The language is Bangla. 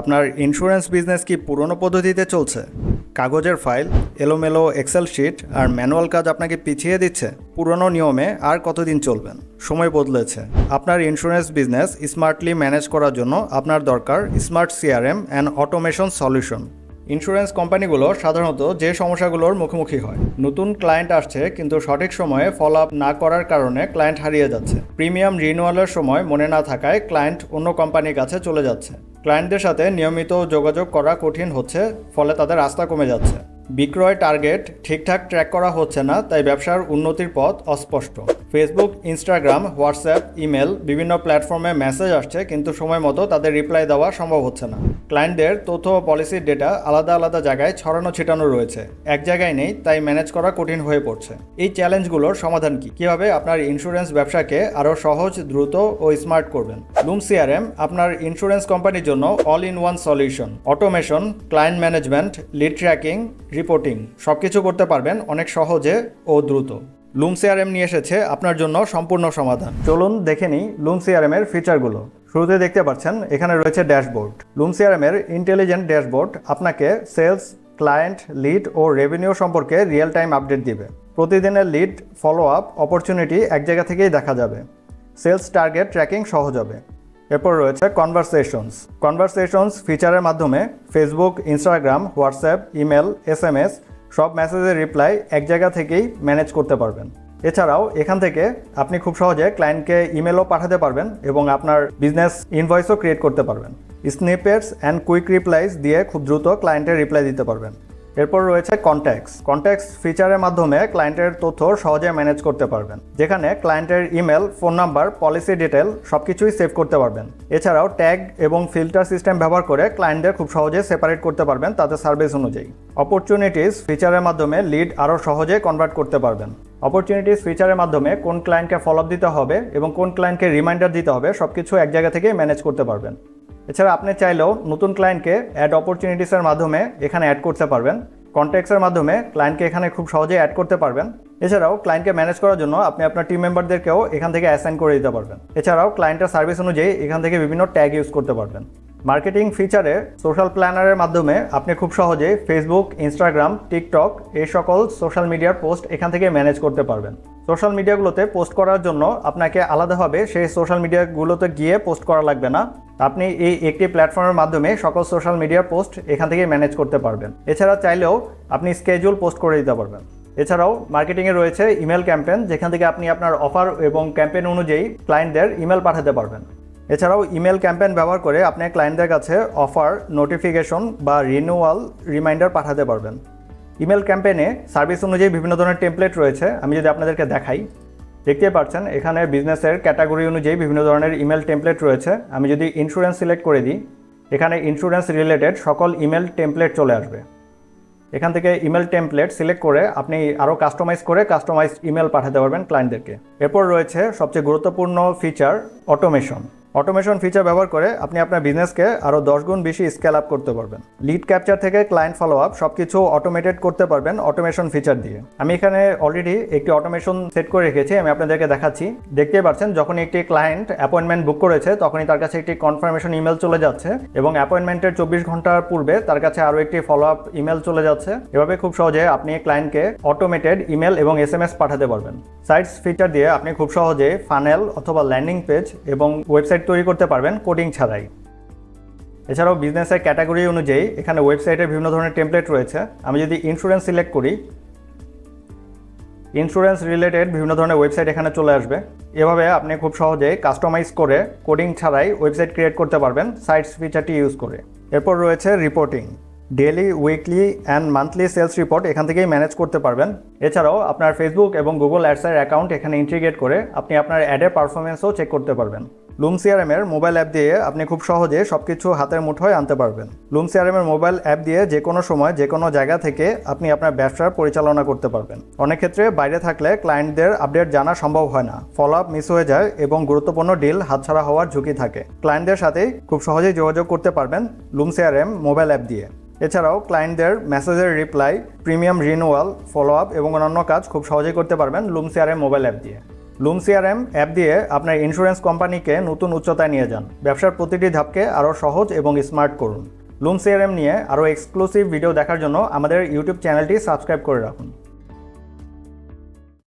আপনার ইন্স্যুরেন্স বিজনেস কি পুরনো পদ্ধতিতে চলছে? কাগজের ফাইল এলোমেলো এক্সেল শিট আর ম্যানুয়াল কাজ আপনাকে পিছিয়ে দিচ্ছে? পুরনো নিয়মে আর কতদিন চলবেন? সময় বদলেছে। আপনার ইন্স্যুরেন্স বিজনেস স্মার্টলি ম্যানেজ করার জন্য আপনার দরকার smart CRM and automation solution insurance কোম্পানিগুলো সাধারণত যে সমস্যাগুলোর মুখোমুখি হয়। নতুন ক্লায়েন্ট আসছে, কিন্তু সঠিক সময়ে ফলো আপ না করার কারণে ক্লায়েন্ট হারিয়ে যাচ্ছে। প্রিমিয়াম রিনুয়ালের সময় মনে না থাকায় ক্লায়েন্ট অন্য কোম্পানির কাছে চলে যাচ্ছে। ক্লায়েন্টদের সাথে নিয়মিত যোগাযোগ করা কঠিন হচ্ছে, ফলে তাদের রাস্তা কমে যাচ্ছে। বিক্রয় টার্গেট ঠিকঠাক ট্র্যাক করা হচ্ছে না, তাই ব্যবসার উন্নতির পথ অস্পষ্ট। ফেসবুক ইনস্টাগ্রাম হোয়াটসঅ্যাপ ইমেল বিভিন্ন প্ল্যাটফর্মে মেসেজ আসছে, কিন্তু সময় মতো তাদের রিপ্লাই দেওয়া সম্ভব হচ্ছে না। ক্লায়েন্টদের তথ্য ও পলিসির ডেটা আলাদা আলাদা জায়গায় ছড়ানো ছিটানো রয়েছে। এক জায়গায় নেই, তাই ম্যানেজ করা কঠিন হয়ে পড়ছে। এই চ্যালেঞ্জগুলোর সমাধান কি? কীভাবে আপনার ইন্স্যুরেন্স ব্যবসাকে আরও সহজ, দ্রুত ও স্মার্ট করবেন? লুম সিআরএম আপনার ইন্স্যুরেন্স কোম্পানির জন্য all in one solution automation client management lead tracking reporting সব কিছু করতে পারবেন অনেক সহজে ও দ্রুত। লুম সিআরএম নিয়ে এসেছে আপনার জন্য সম্পূর্ণ সমাধান। চলুন দেখে নিই লুম সিআরএম এর ফিচারগুলো শুরুতে দেখতে পাচ্ছেন, এখানে রয়েছে ড্যাশবোর্ড। লুম সিআরএম এর ইন্টেলিজেন্ট ড্যাশবোর্ড আপনাকে সেলস ক্লায়েন্ট লিড ও রেভিনিউ সম্পর্কে রিয়েল টাইম আপডেট দিবে। প্রতিদিনের লিড ফলো আপ অপরচুনিটি এক জায়গা থেকেই দেখা যাবে। সেলস টার্গেট ট্র্যাকিং সহজ হবে। এরপর রয়েছে কনভারসেশনস কনভারসেশনস ফিচারের মাধ্যমে Facebook Instagram WhatsApp email S M S সব মেসেজের রিপ্লাই এক জায়গা থেকেই ম্যানেজ করতে পারবেন। এছাড়াও এখান থেকে আপনি খুব সহজে ক্লায়েন্টকে ইমেলও পাঠাতে পারবেন এবং আপনার বিজনেস ইনভয়েসও ক্রিয়েট করতে পারবেন। স্নিপেটস অ্যান্ড কুইক রিপ্লাইস দিয়ে খুব দ্রুত ক্লায়েন্টের রিপ্লাই দিতে পারবেন। এরপর রয়েছে কন্ট্যাক্টস কন্ট্যাক্টস ফিচারের মাধ্যমে ক্লায়েন্টের তথ্য সহজে ম্যানেজ করতে পারবেন। যেখানে ক্লায়েন্টের email phone number policy detail সব কিছুই সেভ করতে পারবেন। এছাড়াও ট্যাগ এবং ফিল্টার সিস্টেম ব্যবহার করে ক্লায়েন্টদের খুব সহজে সেপারেট করতে পারবেন তাদের সার্ভিস অনুযায়ী। অপরচুনিটিস ফিচারের মাধ্যমে লিড আরও সহজে কনভার্ট করতে পারবেন। অপরচুনিটিস ফিচারের মাধ্যমে কোন ক্লায়েন্টকে ফলো দিতে হবে এবং কোন ক্লায়েন্টকে রিমাইন্ডার দিতে হবে সব কিছু এক জায়গা থেকে ম্যানেজ করতে পারবেন। এছাড়া আপনি চাইলেও নতুন ক্লায়েন্টকে অ্যাড অপরচুনিটিসের মাধ্যমে এখানে অ্যাড করতে পারবেন। কন্ট্যাক্টসের মাধ্যমে ক্লায়েন্টকে এখানে খুব সহজেই অ্যাড করতে পারবেন। এছাড়াও ক্লায়েন্টকে ম্যানেজ করার জন্য আপনি আপনার টিম মেম্বারদেরকেও এখান থেকে অ্যাসাইন করে দিতে পারবেন। এছাড়াও ক্লায়েন্টের সার্ভিস অনুযায়ী এখান থেকে বিভিন্ন ট্যাগ ইউজ করতে পারবেন। মার্কেটিং ফিচারে সোশ্যাল প্ল্যানারের মাধ্যমে আপনি খুব সহজেই ফেসবুক ইনস্টাগ্রাম টিকটক এই সকল সোশ্যাল মিডিয়ার পোস্ট এখান থেকে ম্যানেজ করতে পারবেন। সোশ্যাল মিডিয়াগুলোতে পোস্ট করার জন্য আপনাকে আলাদাভাবে সেই সোশ্যাল মিডিয়াগুলোতে গিয়ে পোস্ট করা লাগবে না। আপনি এই একটি প্ল্যাটফর্মের মাধ্যমে সকল সোশ্যাল মিডিয়ার পোস্ট এখান থেকে ম্যানেজ করতে পারবেন। এছাড়া চাইলেও আপনি স্কেজুল পোস্ট করে দিতে পারবেন। এছাড়াও মার্কেটিংয়ে রয়েছে ইমেল ক্যাম্পেন যেখান থেকে আপনি আপনার অফার এবং ক্যাম্পেন অনুযায়ী ক্লায়েন্টদের ইমেল পাঠাতে পারবেন। এছাড়াও ইমেল ক্যাম্পেন ব্যবহার করে আপনি ক্লায়েন্টদের কাছে অফার নোটিফিকেশন বা রিনিউয়াল রিমাইন্ডার পাঠাতে পারবেন। ইমেল ক্যাম্পেনে সার্ভিস অনুযায়ী বিভিন্ন ধরনের টেমপ্লেট রয়েছে। আমি যদি আপনাদেরকে দেখাই দেখতে পাচ্ছেন এখানে বিজনেসের ক্যাটাগরি অনুযায়ী বিভিন্ন ধরনের ইমেল টেমপ্লেট রয়েছে। আমি যদি ইন্স্যুরেন্স সিলেক্ট করে দিই, এখানে ইন্স্যুরেন্স রিলেটেড সকল ইমেল টেমপ্লেট চলে আসবে। এখান থেকে ইমেল টেমপ্লেট সিলেক্ট করে আপনি আরও কাস্টমাইজ করে কাস্টমাইজ ইমেল পাঠাতে পারবেন ক্লায়েন্টদেরকে এরপর রয়েছে সবচেয়ে গুরুত্বপূর্ণ ফিচার অটোমেশন অটোমেশন ফিচার ব্যবহার করে আপনি আপনার বিজনেসকে আরও দশ গুণ বেশি স্কেল আপ করতে পারবেন। লিড ক্যাপচার থেকে ক্লায়েন্ট ফলো আপ সব কিছু অটোমেটেড করতে পারবেন অটোমেশন ফিচার দিয়ে। আমি এখানে অলরেডি একটি অটোমেশন সেট করে রেখেছি, আমি আপনাদেরকে দেখাচ্ছি। দেখতেই পাচ্ছেন যখন একটি ক্লায়েন্ট অ্যাপয়েন্টমেন্ট বুক করেছে, তখনই তার কাছে একটি কনফার্মেশন ইমেল চলে যাচ্ছে এবং অ্যাপয়েন্টমেন্টের চব্বিশ ঘণ্টার পূর্বে তার কাছে আরও একটি ফলো আপ ইমেল চলে যাচ্ছে। এভাবে খুব সহজে আপনি ক্লায়েন্টকে অটোমেটেড ইমেল এবং এস এম এস পাঠাতে পারবেন। সাইটস ফিচার দিয়ে আপনি খুব সহজে ফানেল অথবা ল্যান্ডিং পেজ এবং ওয়েবসাইট তৈরি করতে পারবেন কোডিং ছাড়াই। এছাড়াও বিজনেসের ক্যাটাগরি অনুযায়ী এখানে ওয়েবসাইটের বিভিন্ন ধরনের টেমপ্লেট রয়েছে। আমি যদি ইন্স্যুরেন্স সিলেক্ট করি ইন্স্যুরেন্স রিলেটেড বিভিন্ন ধরনের ওয়েবসাইট এখানে চলে আসবে। এভাবে আপনি খুব সহজেই কাস্টমাইজ করে কোডিং ছাড়াই ওয়েবসাইট ক্রিয়েট করতে পারবেন সাইটস ফিচারটি ইউজ করে। এরপর রয়েছে reporting daily weekly and monthly sales report এখান থেকেই ম্যানেজ করতে পারবেন। এছাড়াও আপনার ফেসবুক এবং গুগল অ্যাডসের অ্যাকাউন্ট এখানে ইন্টিগ্রেট করে আপনি আপনার অ্যাডের পারফরমেন্সও চেক করতে পারবেন। লুম সিআরএম এর মোবাইল অ্যাপ দিয়ে আপনি খুব সহজে সবকিছু হাতের মুঠোয় আনতে পারবেন। লুম সিআরএম এর মোবাইল অ্যাপ দিয়ে যে কোনো সময়, যে কোনো জায়গা থেকে আপনি আপনার ব্যবসার পরিচালনা করতে পারবেন। অনেক ক্ষেত্রে বাইরে থাকলে ক্লায়েন্টদের আপডেট জানা সম্ভব হয় না। ফলো আপ মিস হয়ে যায় এবং গুরুত্বপূর্ণ ডিল হাতছাড়া হওয়ার ঝুঁকি থাকে। ক্লায়েন্টদের সাথেই খুব সহজেই যোগাযোগ করতে পারবেন লুম সিআরএম মোবাইল অ্যাপ দিয়ে। এছাড়াও ক্লায়েন্টদের মেসেজের reply premium renewal follow up এবং অন্যান্য কাজ খুব সহজেই করতে পারবেন লুম সিআরএম মোবাইল অ্যাপ দিয়ে। লুম সিআরএম অ্যাপ দিয়ে আপনার ইন্স্যুরেন্স কোম্পানিকে নতুন উচ্চতায় নিয়ে যান। ব্যবসার প্রতিটি ধাপকে আরও সহজ এবং স্মার্ট করুন। লুম সিআরএম নিয়ে আরও এক্সক্লুসিভ ভিডিও দেখার জন্য আমাদের ইউটিউব চ্যানেলটি সাবস্ক্রাইব করে রাখুন।